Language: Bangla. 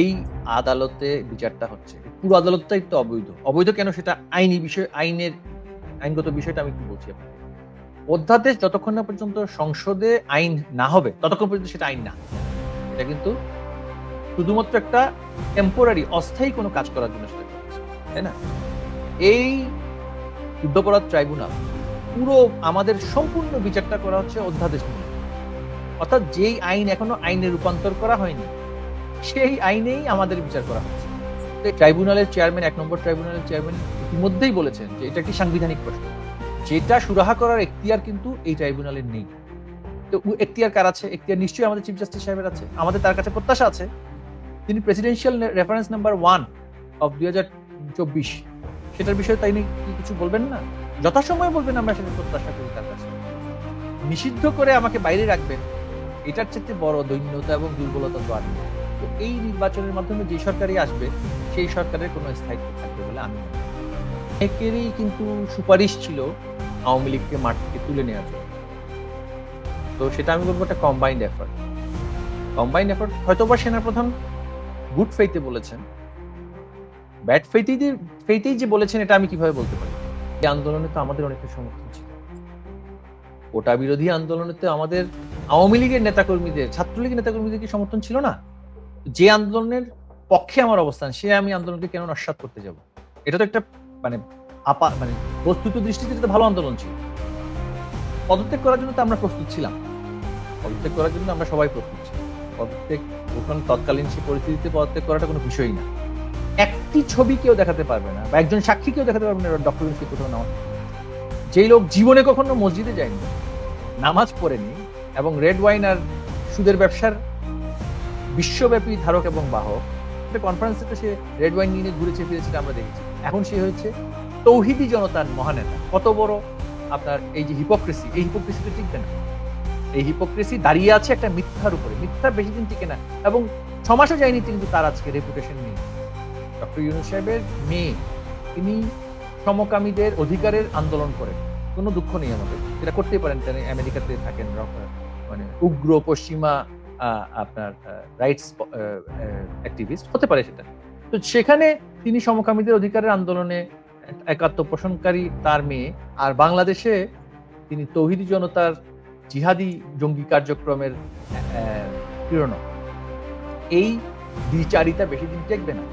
এই আদালতে বিচারটা হচ্ছে। পুরো আদালতটাই তো অবৈধ। অবৈধ কেন সেটা আইনি বিষয় আইনের আইনগত বিষয়টা আমি কি বলছি আপনাকে। অধ্যাদেশ যতক্ষণ না পর্যন্ত সংসদে আইন না হবে, ততক্ষণ পর্যন্ত সেটা আইন না। এটা কিন্তু শুধুমাত্র একটা টেম্পোরারি অস্থায়ী কোনো কাজ করার জন্য সেটা তাই না? এই যুদ্ধাপরাধ ট্রাইব্যুনাল পুরো আমাদের সম্পূর্ণ বিচারটা করা হচ্ছে অধ্যাদেশ অর্থাৎ যেই আইন এখনও আইনে রূপান্তর করা হয়নি সেই আইনেই আমাদের বিচার করা হচ্ছে। ট্রাইব্যুনালের চেয়ারম্যান, এক নম্বর ট্রাইব্যুনালের চেয়ারম্যান ইতিমধ্যেই বলেছেন যে এটা একটি সাংবিধানিক প্রশ্ন। যেটা সুরাহা করার এখতিয়ার কিন্তু এই ট্রাইব্যুনালের নেই। তো এখতিয়ার কার আছে? এখতিয়ার নিশ্চয়ই আমাদের চিফ জাস্টিস সাহেবের আছে। আমাদের তার কাছে প্রত্যাশা আছে। তিনি presidential reference number one of দুই হাজার চব্বিশ। সেটার বিষয়ে তাই নিয়ে কিছু বলবেন না? যথাসময়ে বলবেন আমরা সেটা প্রত্যাশা করি তার কাছে। নিষিদ্ধ করে আমাকে বাইরে রাখবেন, এটার চেয়ে বড় দৈন্যতা এবং দুর্বলতা তো আর। তো এই নির্বাচনের মাধ্যমে যে সরকারই আসবে, সেই সরকারের কোনো স্থায়িত্ব থাকবে বলে আমি করি। অনেকেরই কিন্তু সুপারিশ ছিল আওয়ামী লীগকে মাঠ থেকে তুলে নেওয়ার জন্য। তো সেটা আমি বলব একটা কম্বাইন্ড এফার্ট কম্বাইন্ড এফার্ট হয়তো বা সেনাপ্রধান গুড ফেইতে বলেছেন। ব্যাড ফেইতেই ফেইতেই যে বলেছেন, এটা আমি কীভাবে বলতে পারি? এই আন্দোলনে তো আমাদের অনেকটা সমর্থন ছিল। কোটা বিরোধী আন্দোলনে তো আমাদের আওয়ামী লীগের নেতাকর্মীদের, ছাত্রলীগের নেতাকর্মীদের কি সমর্থন ছিল না? যে আন্দোলনের পক্ষে আমার অবস্থান, সে আমি আন্দোলনকে কেন নস্বাত করতে যাব? এটা তো একটা মানে আপা মানে বস্তুত দৃষ্টিতে এটা ভালো আন্দোলন ছিল। পদত্যাগ করার জন্য তো আমরা প্রস্তুত ছিলাম। পদত্যাগ করার জন্য আমরা সবাই প্রস্তুত ছিলাম। পদত্যাগ ওখানে তৎকালীন সে পরিস্থিতিতে পদত্যাগ করাটা কোনো বিষয়ই না। একটি ছবি কেউ দেখাতে পারবে না, বা একজন সাক্ষী কেউ দেখাতে পারবে না ডক্টর ইউনুসকে কোথাও নামাজ যেই লোক জীবনে কখনো মসজিদে যায়নি, নামাজ পড়েনি, এবং রেড ওয়াইন আর সুদের ব্যবসার বিশ্বব্যাপী ধারক এবং বাহক। একটা কনফারেন্সে তো সে রেড ওয়াইন নিয়ে ঘুরেছে ফিরেছে আমরা দেখেছি। এখন সে হয়েছে তৌহিদি জনতার মহানেতা। কত বড় আপনার এই যে হিপোক্রেসি এই হিপোক্রেসি তো টিকবে না। এই হিপোক্রেসি দাঁড়িয়ে আছে একটা মিথ্যার উপরে। মিথ্যা বেশি দিন টিকে না। এবং ছমাসও যায়নি কিন্তু তার আজকে রেপুটেশন নেই ডক্টর ইউনুস সাহেবের মেয়ে, তিনি সমকামীদের অধিকারের আন্দোলন করেন। কোনো দুঃখ নেই আমাদের। এটা করতেই পারেন, তিনি আমেরিকাতে থাকেন মানে উগ্র পশ্চিমা আপনার রাইটস অ্যাক্টিভিস্ট হতে পারে সেটা। তো সেখানে তিনি সমকামীদের অধিকারের আন্দোলনে একাত্ম পোষণকারী তার মেয়ে আর বাংলাদেশে তিনি তৌহিদি জনতার জিহাদি জঙ্গি কার্যক্রমের প্রেরণা। এই দ্বিচারিতা বেশি দিন টেকবে না।